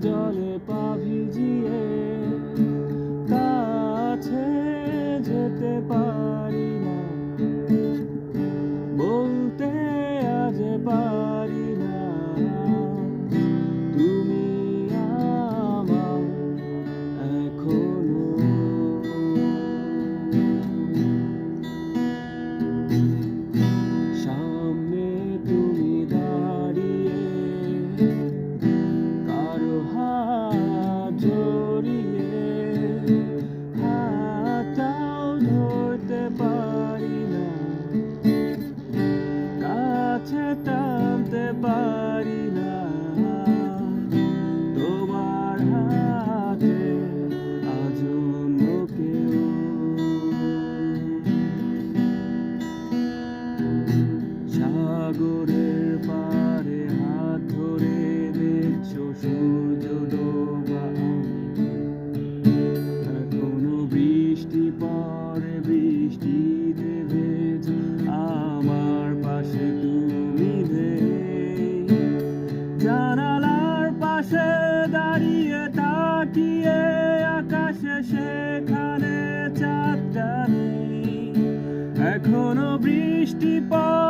জলে পা ভিজিয়ে কাছে যেতে পারি না। বলতে আজ পারি পারি না। তোমার হাতে আজ কেউ সাগরের পারে হাত ধরে দেখছ সূর্যোদবা কোনো বৃষ্টি পরে বৃষ্টি পাশে দাঁড়িয়ে তাকিয়ে আকাশে সেখানে চাঁদটা নেই। এখনও বৃষ্টি পড়